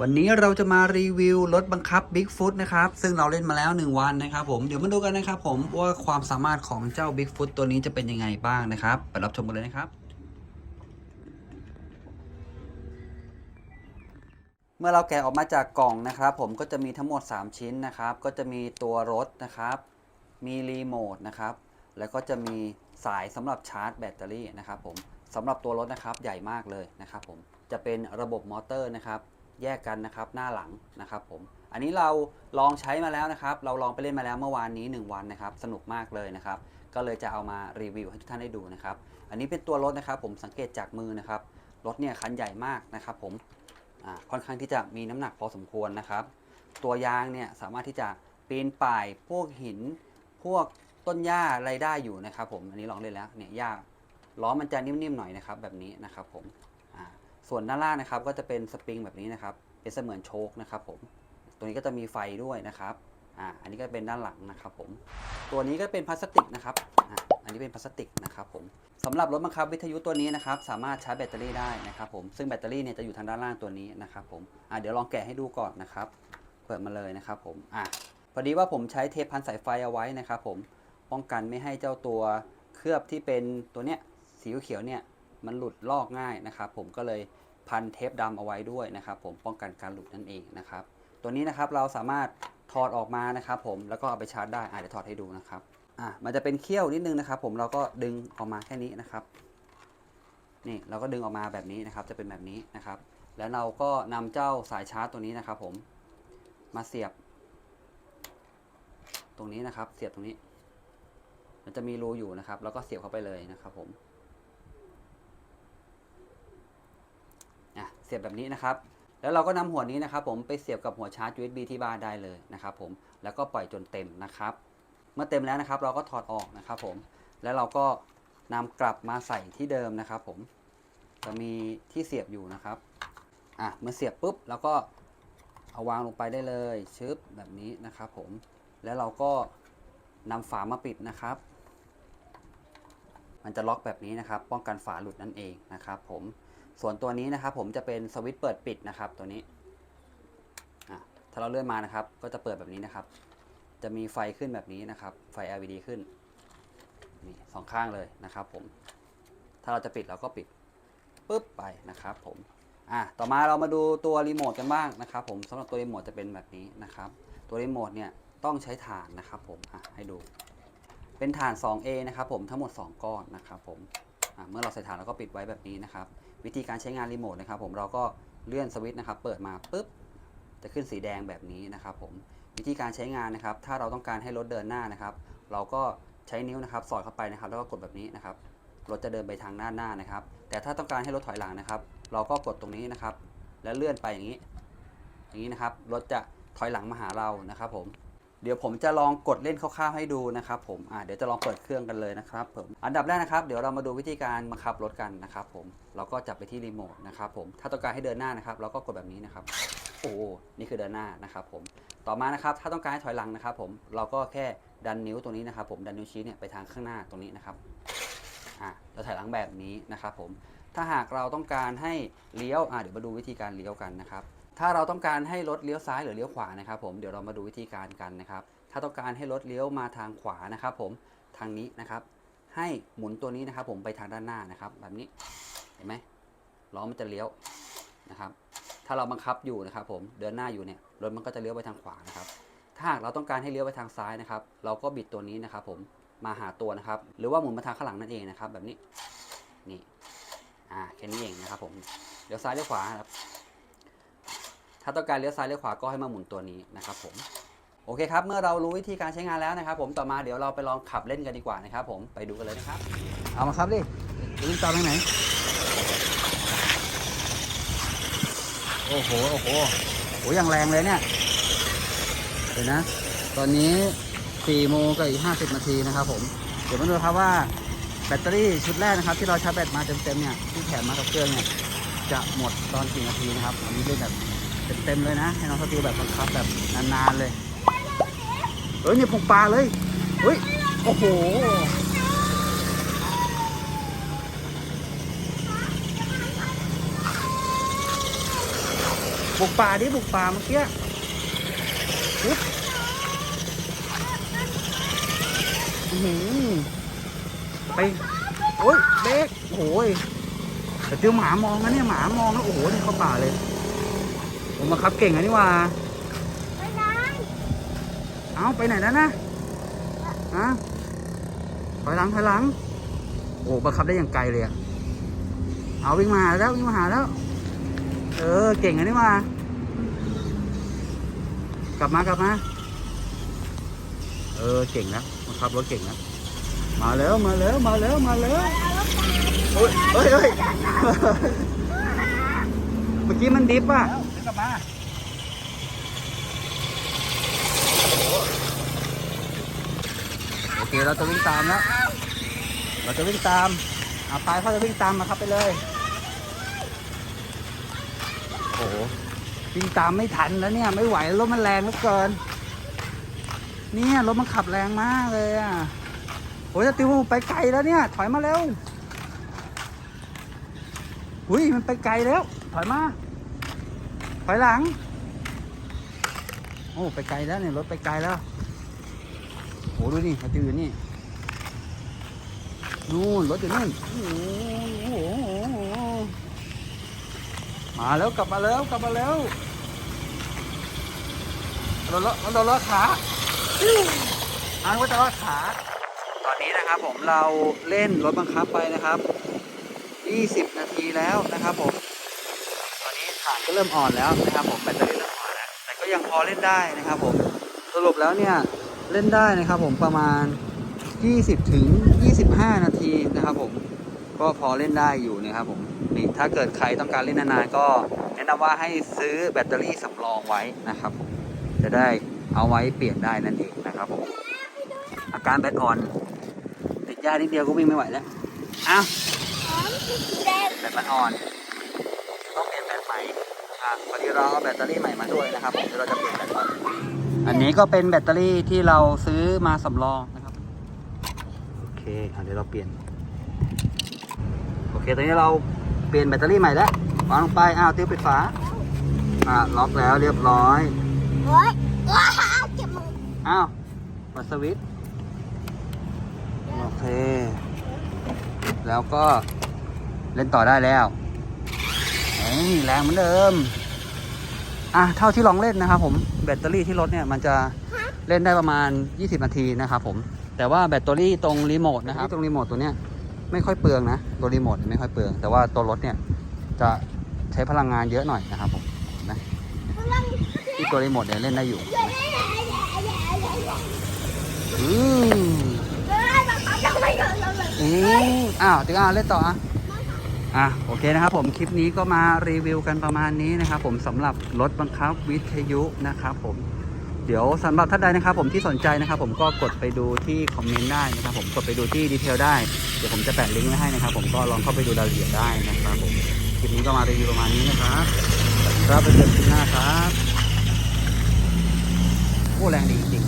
วันนี้เราจะมารีวิวรถบังคับ Bigfoot นะครับ ซึ่งเราเล่นมาแล้ว 1 วันนะครับผม เดี๋ยวมาดูกันนะครับผมว่าความสามารถของเจ้า Bigfoot ตัวนี้จะเป็นยังไงบ้างนะครับ ไปรับชมกันเลยนะครับ เมื่อเราแกะออกมาจากกล่องนะครับ ผมก็จะมีทั้งหมด 3 ชิ้นนะครับ ก็จะมีตัวรถนะครับ มีรีโมทนะครับ แล้วก็จะมีสายสำหรับชาร์จแบตเตอรี่นะครับผมสำหรับตัวรถนะครับใหญ่มากเลยนะครับผม จะเป็นระบบมอเตอร์นะครับ แยกกันนะครับหน้าหลังนะครับผมอันนี้เราลองใช้มาแล้วนะครับ เราลองไปเล่นมาแล้วเมื่อวานนี้ 1 วันนะครับ สนุกมากเลยนะครับ ก็เลยจะเอามารีวิวให้ทุกท่านได้ดูนะครับ อันนี้เป็นตัวรถนะครับผมสังเกตจากมือนะครับรถเนี่ยคันใหญ่มากนะครับผมค่อนข้างที่จะมีน้ำหนักพอสมควรนะครับ ตัวยางเนี่ยสามารถที่จะปีนป่ายพวกหิน พวกต้นหญ้าอะไรได้อยู่นะครับ ผมอันนี้ลองเล่นแล้วเนี่ยหญ้าล้อมันจะนิ่มๆหน่อยนะครับ แบบนี้นะครับผม ส่วนด้านล่างนะครับก็จะเป็นสปริงแบบนี้นะครับ เป็นเสมือนโชคนะครับผม ตัวนี้ก็จะมีไฟด้วยนะครับ อ่า อันนี้ก็เป็นด้านหลังนะครับผม ตัวนี้ก็เป็นพลาสติกนะครับ อ่า อันนี้เป็นพลาสติกนะครับผมสำหรับรถบังคับวิทยุตัวนี้นะครับสามารถชาร์จแบตเตอรี่ได้นะครับผม ซึ่งแบตเตอรี่เนี่ยจะอยู่ทางด้านล่างตัวนี้นะครับผม อ่า เดี๋ยวลองแกะให้ดูก่อนนะครับ เปิดมาเลยนะครับผม อ่าพอดีว่าผมใช้เทปพันสายไฟเอาไว้นะครับผม ป้องกันไม่ให้เจ้าตัวเคลือบที่เป็นตัวเนี้ยสีเขียวเนี่ย มันหลุดลอกง่ายนะครับ ผมก็เลยพันเทปดำเอาไว้ด้วยนะครับ ผมป้องกันการหลุดนั่นเองนะครับ ตัวนี้นะครับเราสามารถถอดออกมานะครับผมแล้วก็เอาไปชาร์จได้อะเดี๋ยวถอดให้ดูนะครับอะมันจะเป็นเขี้ยวนิดนึงนะครับ ผมเราก็ดึงออกมาแค่นี้นะครับ นี่เราก็ดึงออกมาแบบนี้นะครับ จะเป็นแบบนี้นะครับ แล้วเราก็นำเจ้าสายชาร์จตัวนี้นะครับ ผมมาเสียบ ตรงนี้นะครับ เสียบตรงนี้ มันจะมีรูอยู่นะครับ แล้วก็เสียบเข้าไปเลยนะครับ ผมอะ เสียบแบบนี้นะครับ แล้วเราก็นำหัวนี้นะครับ ผมไปเสียบกับหัวชาร์จ USB ที่บ้านได้เลยนะครับ ผมแล้วก็ปล่อยจนเต็มนะครับ เมื่อเต็มแล้วนะครับ เราก็ถอดออกนะครับ ผมแล้วเราก็นำกลับมาใส่ที่เดิมนะครับ ผมจะมีที่เสียบอยู่นะครับอะเมื่อเสียบปุ๊บแล้วก็เอาวางลงไปได้เลยชึบแบบนี้นะครับ ผมแล้วเราก็นำฝามาปิดนะครับ มันจะล็อกแบบนี้นะครับ ป้องกันฝาหลุดนั่นเองนะครับ ผม ส่วนตัวนี้นะครับ ผมจะเป็นสวิตช์เปิดปิดนะครับ ตัวนี้ถ้าเราเลื่อนมานะครับ ก็จะเปิดแบบนี้นะครับ จะมีไฟขึ้นแบบนี้นะครับ ไฟ LED ขึ้นนี่สองข้างเลยนะครับ ผม ถ้าเราจะปิดเราก็ปิดปุ๊บไปนะครับ ผมอะต่อมาเรามาดูตัวรีโมทกันบ้างนะครับ ผมสำหรับตัวรีโมทจะเป็นแบบนี้นะครับ ตัวรีโมทเนี่ยต้องใช้ถ่านนะครับ ผมอะให้ดู เป็นถ่าน 2A นะครับ ผมทั้งหมด 2 ก้อนนะครับ ผมเมื่อเราใส่ถ่านแล้วก็ปิดไว้แบบนี้นะครับ วิธีการใช้งานรีโมทนะครับผมเราก็เลื่อนสวิตช์นะครับเปิดมาปุ๊บจะขึ้นสีแดงแบบนี้นะครับผมวิธีการใช้งานนะครับ ถ้าเราต้องการให้รถเดินหน้านะครับ เราก็ใช้นิ้วนะครับ สอดเข้าไปนะครับ แล้วก็กดแบบนี้นะครับรถจะเดินไปทางหน้าหน้านะครับ แต่ถ้าต้องการให้รถถอยหลังนะครับ เราก็กดตรงนี้นะครับ แล้วเลื่อนไปอย่างนี้ อย่างนี้นะครับรถจะถอยหลังมาหาเรานะครับผม เดี๋ยวผมจะลองกดเล่นคร่าวๆให้ดูนะครับผมอ่าเดี๋ยวจะลองเปิดเครื่องกันเลยนะครับผมอันดับแรกนะครับ เดี๋ยวเรามาดูวิธีการบังคับรถกันนะครับผมเราก็จับไปที่รีโมทนะครับผมถ้าต้องการให้เดินหน้านะครับเราก็กดแบบนี้นะครับโอ้นี่คือเดินหน้านะครับผมต่อมานะครับถ้าต้องการให้ถอยหลังนะครับผมเราก็แค่ดันนิ้วตรงนี้นะครับผมดันนิ้วชี้เนี่ยไปทางข้างหน้าตรงนี้นะครับอ่าเราถอยหลังแบบนี้นะครับผมถ้าหากเราต้องการให้เลี้ยวอ่าเดี๋ยวมาดูวิธีการเลี้ยวกันนะครับ ถ้าเราต้องการให้รถเลี้ยวซ้ายหรือเลี้ยวขวานะครับ ผมเดี๋ยวเรามาดูวิธีการกันนะครับ ถ้าต้องการให้รถเลี้ยวมาทางขวานะครับ ผมทางนี้นะครับ ให้หมุนตัวนี้นะครับ ผมไปทางด้านหน้านะครับ แบบนี้เห็นไหมล้อมันจะเลี้ยวนะครับ ถ้าเราบังคับอยู่นะครับ ผมเดินหน้าอยู่เนี่ยรถมันก็จะเลี้ยวไปทางขวานะครับ ถ้าหากเราต้องการให้เลี้ยวไปทางซ้ายนะครับ เราก็บิดตัวนี้นะครับ ผมมาหาตัวนะครับ หรือว่าหมุนมาทางข้างหลังนั่นเองนะครับ แบบนี้นี่อ่าแค่นี้เองนะครับ ผมเลี้ยวซ้ายเลี้ยวขวาครับ ถ้าต้องการเลี้ยวซ้ายเลี้ยวขวาก็ให้มาหมุนตัวนี้นะครับผมโอเคครับ เมื่อเรารู้วิธีการใช้งานแล้วนะครับผมต่อมาเดี๋ยวเราไปลองขับเล่นกันดีกว่านะครับผมไปดูกันเลยนะครับ เอามาครับดิวิ่งตามทางไหน โอ้โหโอ้โหโอ้ยังแรงเลยเนี่ยเดี๋ยวนะ ตอนนี้4โมงกับอีก50 นาทีนะครับผมเดี๋ยวมาดูครับว่าแบตเตอรี่ชุดแรกนะครับ ที่เราชาร์จแบตมาเต็มๆเนี่ยที่แถมมากับเครื่องเนี่ยจะหมดตอนกี่นาทีนะครับอันนี้เล่นแบบ เต็มๆเลยนะ ให้น้องสติวแบบบังคับแบบนานๆเลย เฮ้ยนี่ปงปลาเลย เฮ้ย โอ้โห บุกป่าดิบุกป่าเมื่อกี้ปุ๊บอื้อหือไป โอ้ยเบรกโอ้ยแต่เจอหมามองนะเนี่ยหมามองแล้วโอ้โหนี่เข้าป่าเลย ผมมาขับเก่งอะนี่หว่าไปไหนเอาไปไหนแล้วนะฮะถอยหลังถอยหลัง โอ้บังคับได้อย่างไกลเลยอะเอาวิ่งมาหาแล้ววิ่งมาหาแล้ว เออเก่งอะนี่หว่ากลับมากลับมา เออเก่งแล้วบังคับรถเก่งแล้วมาแล้วมาแล้วมาแล้วมาแล้วโอ้ยเฮ้ยเฮ้ยเมื่อกี้มันดิฟอะ กลับมาโอเคเราจะวิ่งตามแล้วเราจะวิ่งตามเอาไปเขาจะวิ่งตามมาครับไปเลยโอ้โหวิ่งตามไม่ทันแล้วเนี่ยไม่ไหวรถมันแรงเหลือเกิน เนี่ยรถมันขับแรงมากเลยอะโอ้ยจะติวไปไกลแล้วเนี่ย ถอยมาเร็วอุ้ยมันไปไกลแล้ว ถอยมา ถอยหลัง โอ้ ไปไกลแล้วเนี่ย รถไปไกลแล้วโหดูนี่มาติวอยู่นี่ นู่น รถอยู่นู่นโอ้โหมาแล้วกลับมาแล้วกลับมาแล้วเราเราเราเราขาอันว่าจะว่าขา ตอนนี้นะครับผมเราเล่นรถบังคับไปนะครับ 20 นาทีแล้วนะครับผม ก็เริ่มอ่อนแล้วนะครับผมแบตเตอรี่เริ่มอ่อนแล้วแต่ก็ยังพอเล่นได้นะครับผมสรุปแล้วเนี่ยเล่นได้นะครับผมประมาณ 20ถึง25 นาทีนะครับผมก็พอเล่นได้อยู่นะครับผมนี่ถ้าเกิดใครต้องการเล่นนานๆก็แนะนำว่าให้ซื้อแบตเตอรี่สำรองไว้นะครับผมจะได้เอาไว้เปลี่ยนได้นั่นเองนะครับผมอาการแบตอ่อนติดยานิดเดียวก็วิ่งไม่ไหวแล้วอ้าวหอมเด็ดแบตมันอ่อน ต้องเปลี่ยนแบตใหม่ อะพอดีเราเอาแบตเตอรี่ใหม่มาด้วยนะครับผมเดี๋ยวเราจะเปลี่ยนแบตใหม่อันนี้ก็เป็นแบตเตอรี่ที่เราซื้อมาสำรองนะครับ โอเคอะเดี๋ยวเราเปลี่ยน โอเค ตอนนี้เราเปลี่ยนแบตเตอรี่ใหม่แล้ววางลงไป อ้าวติ้วปิดฝา อะล็อกแล้วเรียบร้อยโอ๊ยว้าเจ็บมือ อ้าวมาสวิตช์ โอเค แล้วก็เล่นต่อได้แล้วเฮ้ย แรงเหมือนเดิม อะเท่าที่ลองเล่นนะครับผมแบตเตอรี่ที่รถเนี่ยมันจะเล่นได้ประมาณ 20 นาทีนะครับผมแต่ว่าแบตเตอรี่ตรงรีโมทนะครับตรงรีโมทตัวเนี้ยไม่ค่อยเปลืองนะตัวรีโมทเนี่ยไม่ค่อยเปลือง แต่ว่าตัวรถเนี่ยจะใช้พลังงานเยอะหน่อยนะครับผมนะกำลังที่ตัวรีโมทเนี่ยเล่นได้อยู่เดี๋ยวนี้แหละแหละแหละแหละแหละอืมเฮ้ยมันเขาจะไม่เดินเลยอืมอ้าวถึงอะเล่นต่ออะ อะโอเคนะครับผมคลิปนี้ก็มารีวิวกันประมาณนี้นะครับผมสำหรับรถบังคับวิทยุนะครับผมเดี๋ยวสำหรับท่านใดนะครับผมที่สนใจนะครับผมก็กดไปดูที่คอมเมนต์ได้นะครับผมกดไปดูที่ดีเทลได้เดี๋ยวผมจะแปะลิงก์ไว้ให้นะครับผมก็ลองเข้าไปดูรายละเอียดได้นะครับผมคลิปนี้ก็มารีวิวประมาณนี้นะครับครับไปเจอกันหน้าครับโอ้แรงดีจริง